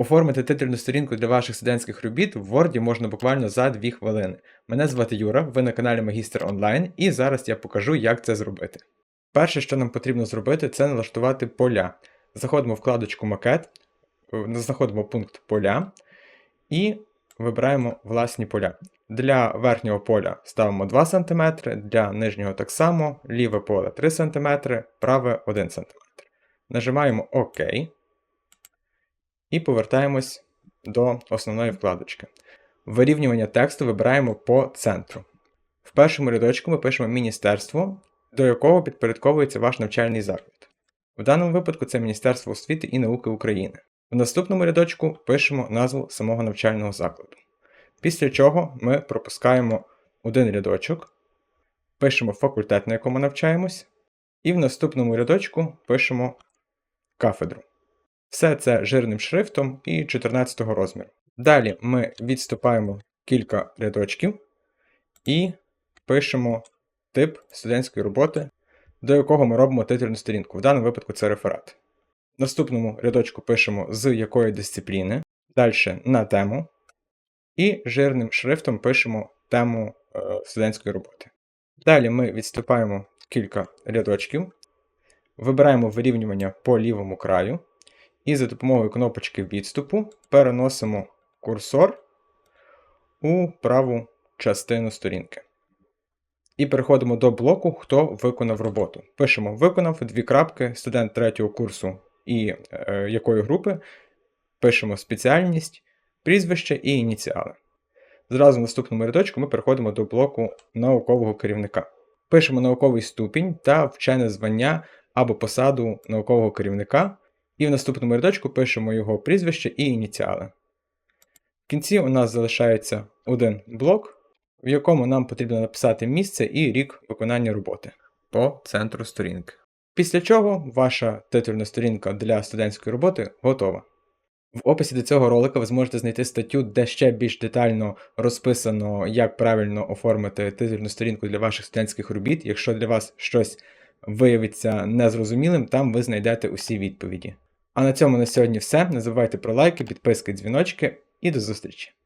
Оформити титульну сторінку для ваших студентських робіт в Word можна буквально за 2 хвилини. Мене звати Юра, ви на каналі Магістр Онлайн, і зараз я покажу, як це зробити. Перше, що нам потрібно зробити, це налаштувати поля. Заходимо в вкладочку Макет, е, знаходимо пункт поля і вибираємо власні поля. Для верхнього поля ставимо 2 см, для нижнього так само, ліве поле 3 см, праве 1 см. Нажимаємо ОК і повертаємось до основної вкладочки. Вирівнювання тексту вибираємо по центру. В першому рядочку ми пишемо Міністерство, до якого підпорядковується ваш навчальний заклад. В даному випадку це Міністерство освіти і науки України. В наступному рядочку пишемо назву самого навчального закладу. Після чого ми пропускаємо один рядочок, пишемо факультет, на якому навчаємось, і в наступному рядочку пишемо кафедру. Все це жирним шрифтом і 14 розміру. Далі ми відступаємо кілька рядочків і пишемо тип студентської роботи, до якого ми робимо титульну сторінку. В даному випадку це реферат. В наступному рядочку пишемо з якої дисципліни, далі на тему, і жирним шрифтом пишемо тему е, студентської роботи. Далі ми відступаємо кілька рядочків, вибираємо вирівнювання по лівому краю. І за допомогою кнопочки відступу переносимо курсор у праву частину сторінки. І переходимо до блоку Хто виконав роботу. Пишемо Виконав дві крапки, студент третього курсу і е, якої групи. Пишемо спеціальність, прізвище і ініціали. Зразу в наступному рядочку ми переходимо до блоку наукового керівника. Пишемо науковий ступінь та вчене звання або посаду наукового керівника. І в наступному рядочку пишемо його прізвище і ініціали. В кінці у нас залишається один блок, в якому нам потрібно написати місце і рік виконання роботи по центру сторінки. Після чого ваша титульна сторінка для студентської роботи готова. В описі до цього ролика ви зможете знайти статтю, де ще більш детально розписано, як правильно оформити титульну сторінку для ваших студентських робіт. Якщо для вас щось виявиться незрозумілим, там ви знайдете усі відповіді. А на цьому на сьогодні все. Не забувайте про лайки, підписки, дзвіночки і до зустрічі!